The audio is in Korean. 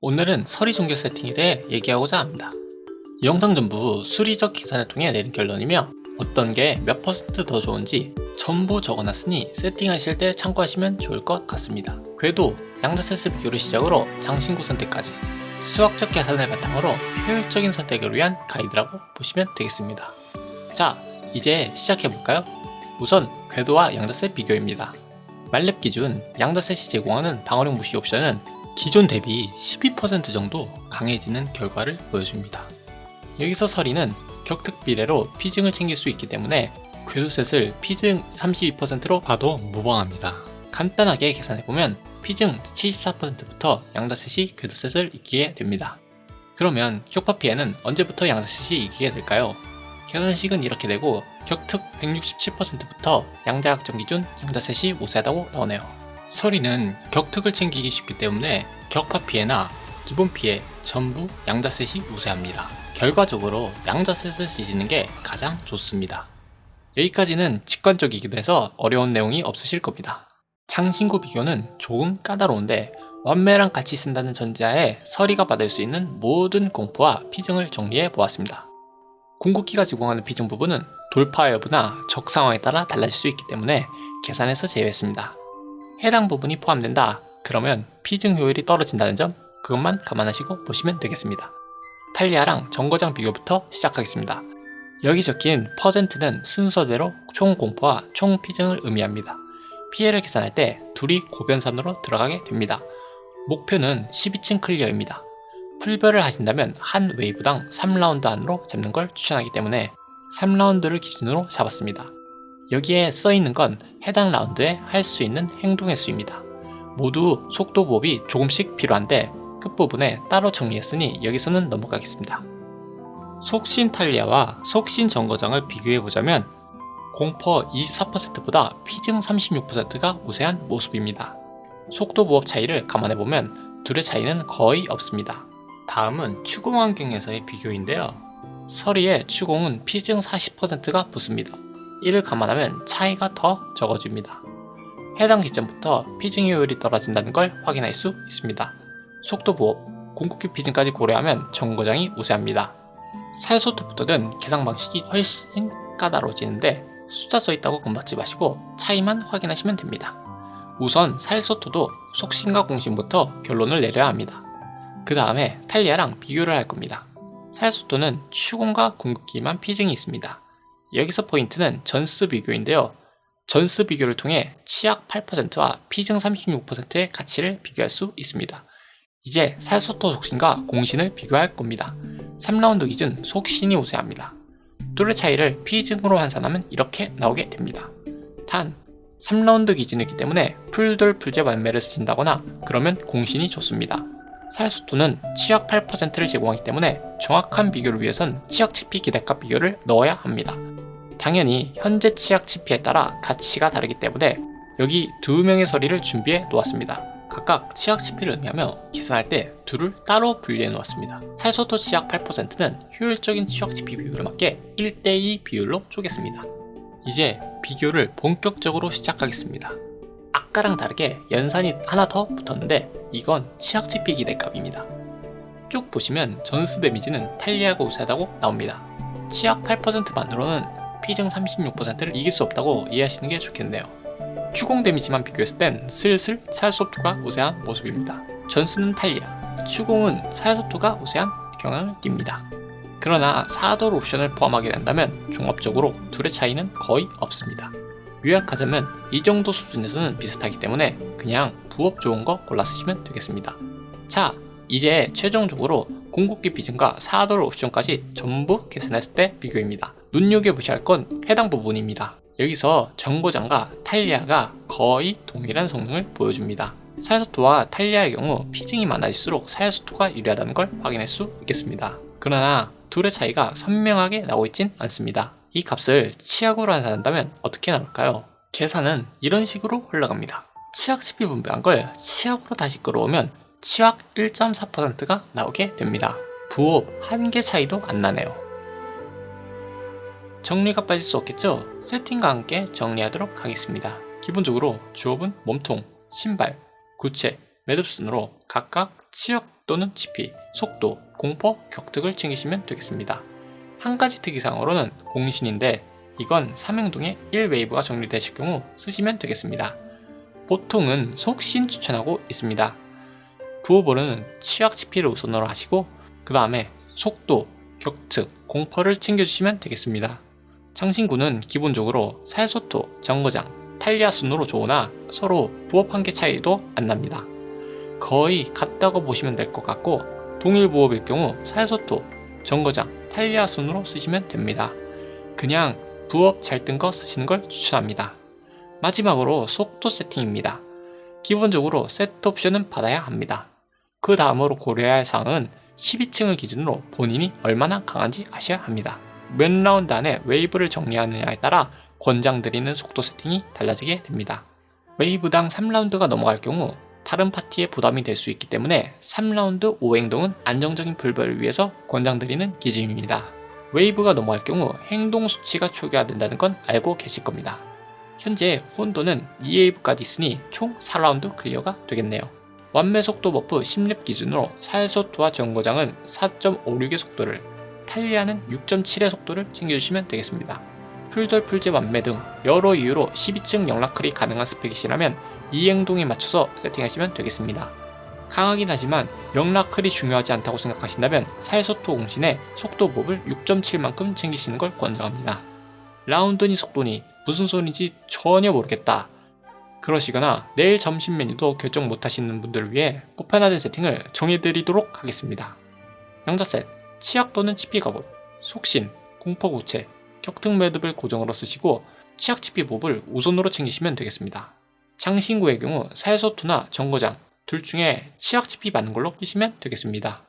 오늘은 서리 종교 세팅에 대해 얘기하고자 합니다. 이 영상 전부 수리적 계산을 통해 내린 결론이며 어떤 게 몇 퍼센트 더 좋은지 전부 적어놨으니 세팅하실 때 참고하시면 좋을 것 같습니다. 궤도, 양자세스 비교를 시작으로 장신구 선택까지 수학적 계산을 바탕으로 효율적인 선택을 위한 가이드라고 보시면 되겠습니다. 자, 이제 시작해볼까요? 우선 궤도와 양자세 비교입니다. 말렙 기준 양자셋이 제공하는 방어력 무시 옵션은 기존 대비 12% 정도 강해지는 결과를 보여줍니다. 여기서 서리는 격특 비례로 피증을 챙길 수 있기 때문에 궤도셋을 피증 32%로 봐도 무방합니다. 간단하게 계산해보면 피증 74%부터 양자셋이 궤도셋을 이기게 됩니다. 그러면 격파 피해는 언제부터 양자셋이 이기게 될까요? 계산식은 이렇게 되고 격특 167%부터 양자학점 기준 양자셋이 우세하다고 나오네요. 서리는 격특을 챙기기 쉽기 때문에 격파 피해나 기본 피해 전부 양자셋이 우세합니다. 결과적으로 양자셋을 쓰시는 게 가장 좋습니다. 여기까지는 직관적이기도 해서 어려운 내용이 없으실 겁니다. 장신구 비교는 조금 까다로운데 완매랑 같이 쓴다는 전제하에 서리가 받을 수 있는 모든 공포와 피증을 정리해 보았습니다. 궁극기가 제공하는 피증 부분은 돌파 여부나 적 상황에 따라 달라질 수 있기 때문에 계산해서 제외했습니다. 해당 부분이 포함된다. 그러면 피증 효율이 떨어진다는 점 그것만 감안하시고 보시면 되겠습니다. 탈리아랑 정거장 비교부터 시작하겠습니다. 여기 적힌 퍼센트는 순서대로 총 공포와 총 피증을 의미합니다. 피해를 계산할 때 둘이 고변산으로 들어가게 됩니다. 목표는 12층 클리어입니다. 풀별을 하신다면 한 웨이브당 3라운드 안으로 잡는 걸 추천하기 때문에 3라운드를 기준으로 잡았습니다. 여기에 써 있는 건 해당 라운드에 할 수 있는 행동의 수입니다. 모두 속도 보업이 조금씩 필요한데 끝부분에 따로 정리했으니 여기서는 넘어가겠습니다. 속신 탈리아와 속신 정거장을 비교해보자면 공퍼 24%보다 피증 36%가 우세한 모습입니다. 속도 보업 차이를 감안해보면 둘의 차이는 거의 없습니다. 다음은 추공 환경에서의 비교인데요. 서리의 추공은 피증 40%가 붙습니다. 이를 감안하면 차이가 더 적어집니다. 해당 기점부터 피증 효율이 떨어진다는 걸 확인할 수 있습니다. 속도 보호, 궁극기 피증까지 고려하면 정거장이 우세합니다. 살소토부터는 계산 방식이 훨씬 까다로워지는데 숫자 써있다고 금받지 마시고 차이만 확인하시면 됩니다. 우선 살소토도 속신과 공신부터 결론을 내려야 합니다. 그 다음에 탈리아랑 비교를 할 겁니다. 살소토는 추공과 궁극기만 피증이 있습니다. 여기서 포인트는 전스 비교인데요. 전스 비교를 통해 치약 8%와 피증 36%의 가치를 비교할 수 있습니다. 이제 살소토 속신과 공신을 비교할 겁니다. 3라운드 기준 속신이 우세합니다. 둘의 차이를 피증으로 환산하면 이렇게 나오게 됩니다. 단 3라운드 기준이기 때문에 풀돌 풀제 완매를 쓰신다거나 그러면 공신이 좋습니다. 살소토는 치약 8%를 제공하기 때문에 정확한 비교를 위해선 치약 치피 기대값 비교를 넣어야 합니다. 당연히 현재 치약 치피에 따라 가치가 다르기 때문에 여기 두 명의 서리를 준비해 놓았습니다. 각각 치약 치피를 의미하며 계산할 때 둘을 따로 분리해 놓았습니다. 살소토 치약 8%는 효율적인 치약 치피 비율에 맞게 1대2 비율로 쪼갰습니다. 이제 비교를 본격적으로 시작하겠습니다. 아까랑 다르게 연산이 하나 더 붙었는데 이건 치약 치피 기대값입니다. 쭉 보시면 전스 데미지는 탈리아가 우세하다고 나옵니다. 치약 8%만으로는 피증 36%를 이길 수 없다고 이해하시는 게 좋겠네요. 추공 데미지만 비교했을 땐 슬슬 살소토가 우세한 모습입니다. 전스는 탈리아, 추공은 살소토가 우세한 경향을 띱니다. 그러나 사돌 옵션을 포함하게 된다면 종합적으로 둘의 차이는 거의 없습니다. 요약하자면 이 정도 수준에서는 비슷하기 때문에 그냥 부업 좋은 거 골라 쓰시면 되겠습니다. 자, 이제 최종적으로 궁극기 비중과 사돌 옵션까지 전부 계산했을 때 비교입니다. 눈여겨보셔야 할 건 해당 부분입니다. 여기서 정보장과 탈리아가 거의 동일한 성능을 보여줍니다. 사야소토와 탈리아의 경우 피증이 많아질수록 사야소토가 유리하다는 걸 확인할 수 있겠습니다. 그러나 둘의 차이가 선명하게 나오고 있진 않습니다. 이 값을 치약으로 환산한다면 어떻게 나올까요? 계산은 이런 식으로 흘러갑니다. 치약 치피 분배한 걸 치약으로 다시 끌어오면 치약 1.4%가 나오게 됩니다. 부업 한개 차이도 안 나네요. 정리가 빠질 수 없겠죠? 세팅과 함께 정리하도록 하겠습니다. 기본적으로 주업은 몸통, 신발, 구체, 매듭 순으로 각각 치역 또는 치피, 속도, 공포, 격특을 챙기시면 되겠습니다. 한 가지 특이사항으로는 공신인데 이건 3행동에 1웨이브가 정리되실 경우 쓰시면 되겠습니다. 보통은 속신 추천하고 있습니다. 부호보르는 치약 치피를 우선으로 하시고 그 다음에 속도, 격특, 공포를 챙겨주시면 되겠습니다. 창신구는 기본적으로 살소토, 정거장, 탈리아 순으로 좋으나 서로 부업 한 개 차이도 안 납니다. 거의 같다고 보시면 될 것 같고 동일 부업일 경우 살소토, 정거장, 탈리아 순으로 쓰시면 됩니다. 그냥 부업 잘 뜬 거 쓰시는 걸 추천합니다. 마지막으로 속도 세팅입니다. 기본적으로 세트 옵션은 받아야 합니다. 그 다음으로 고려해야 할 사항은 12층을 기준으로 본인이 얼마나 강한지 아셔야 합니다. 몇 라운드 안에 웨이브를 정리하느냐에 따라 권장 드리는 속도 세팅이 달라지게 됩니다. 웨이브당 3라운드가 넘어갈 경우 다른 파티에 부담이 될 수 있기 때문에 3라운드 5행동은 안정적인 불별을 위해서 권장드리는 기준입니다. 웨이브가 넘어갈 경우 행동 수치가 초기화된다는 건 알고 계실 겁니다. 현재 혼도는 2웨이브까지 있으니 총 4라운드 클리어가 되겠네요. 완매 속도 버프 10렙 기준으로 살소토와 정거장은 4.56의 속도를, 탈리아는 6.7의 속도를 챙겨주시면 되겠습니다. 풀덜 풀제 완매 등 여러 이유로 12층 영락클이 가능한 스펙이시라면 이 행동에 맞춰서 세팅하시면 되겠습니다. 강하긴 하지만 영락클이 중요하지 않다고 생각하신다면 살소토 공신에 속도법을 6.7만큼 챙기시는 걸 권장합니다. 라운드니 속도니 무슨 소리인지 전혀 모르겠다. 그러시거나 내일 점심 메뉴도 결정 못하시는 분들을 위해 보편화된 세팅을 정해드리도록 하겠습니다. 영자셋, 치약 또는 치피 갑옷, 속신, 공포고체, 격특 매듭을 고정으로 쓰시고 치약 치피 봅을 우선으로 챙기시면 되겠습니다. 장신구의 경우 살소투나 정거장 둘 중에 치약 치피 맞는 걸로 끼시면 되겠습니다.